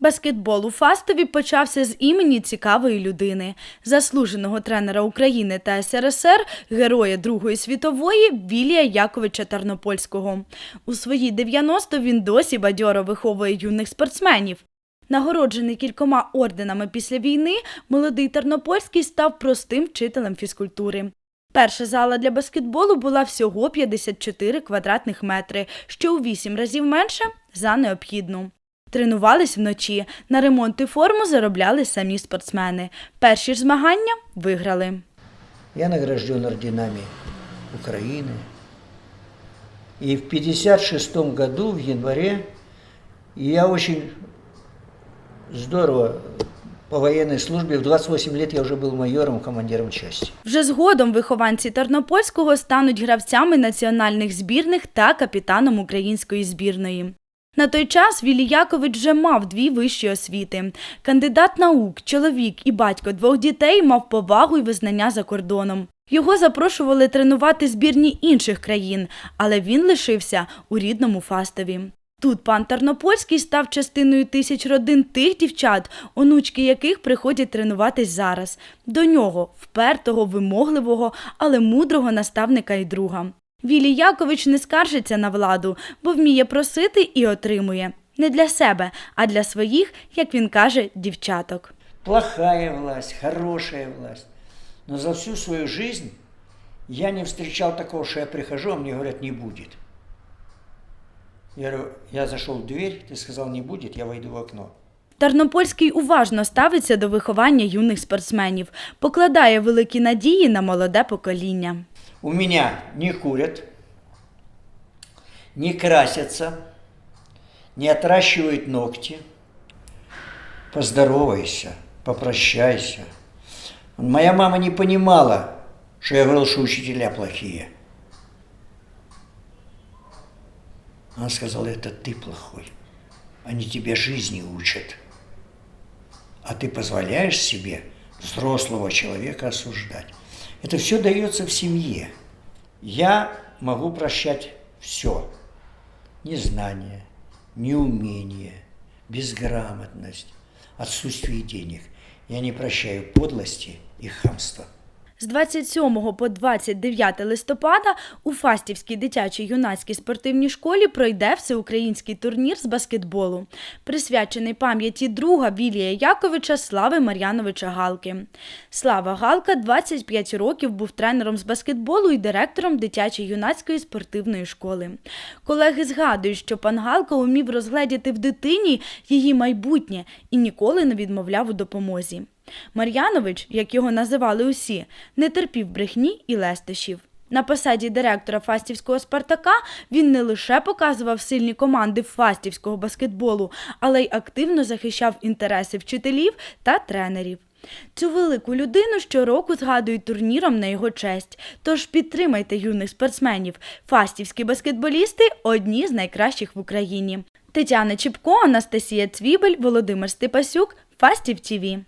Баскетбол у Фастові почався з імені цікавої людини, заслуженого тренера України та СРСР, героя Другої світової Вілія Яковича Тарнопольського. У свої 90 він досі бадьоро виховує юних спортсменів. Нагороджений кількома орденами після війни, молодий Тернопольський став простим вчителем фізкультури. Перша зала для баскетболу була всього 54 квадратних метри, що у 8 разів менше за необхідну. Тренувались вночі, на ремонт і форму заробляли самі спортсмени. Перші ж змагання виграли. Я награжден орденами Украины. И в 56 году, в январе, я очень здорово по военной службе, в 28 лет я уже был майором, командиром части. Вже згодом вихованці Тернопольського стануть гравцями національних збірних та капітаном української збірної. На той час Вілій Якович вже мав дві вищі освіти. Кандидат наук, чоловік і батько двох дітей мав повагу і визнання за кордоном. Його запрошували тренувати збірні інших країн, але він лишився у рідному Фастові. Тут пан Тарнопольський став частиною тисяч родин тих дівчат, онучки яких приходять тренуватись зараз. До нього впертого, вимогливого, але мудрого наставника і друга. Вілій Якович не скаржиться на владу, бо вміє просити і отримує. Не для себе, а для своїх, як він каже, дівчаток. Плохая власть, хорошая власть. Но за всю свою жизнь я не встречал такого, что я прихожу, а мне говорят, не будет. Я говорю, я зашел в дверь, ты сказал, не будет, я войду в окно. Тарнопольський уважно ставиться до виховання юних спортсменів, покладає великі надії на молоде покоління. У меня не курят, не красятся, не отращивают ногти. Поздоровайся, попрощайся. Моя мама не понимала, что я говорил, что учителя плохие. Она сказала, это ты плохой. Они тебя жизни учат. А ты позволяешь себе взрослого человека осуждать. Это все дается в семье. Я могу прощать все. Незнание, неумение, безграмотность, отсутствие денег. Я не прощаю подлости и хамства. З 27 по 29 листопада у Фастівській дитячій юнацькій спортивній школі пройде всеукраїнський турнір з баскетболу, присвячений пам'яті друга Вілія Яковича Слави Мар'яновича Галки. Слава Галка 25 років був тренером з баскетболу і директором дитячої юнацької спортивної школи. Колеги згадують, що пан Галка умів розгледіти в дитині її майбутнє і ніколи не відмовляв у допомозі. Мар'янович, як його називали усі, не терпів брехні і лестощів. На посаді директора Фастівського Спартака він не лише показував сильні команди фастівського баскетболу, але й активно захищав інтереси вчителів та тренерів. Цю велику людину щороку згадують турніром на його честь. Тож підтримайте юних спортсменів. Фастівські баскетболісти одні з найкращих в Україні. Тетяна Чіпко, Анастасія Цвібель, Володимир Степасюк, Фастів ТІВІ.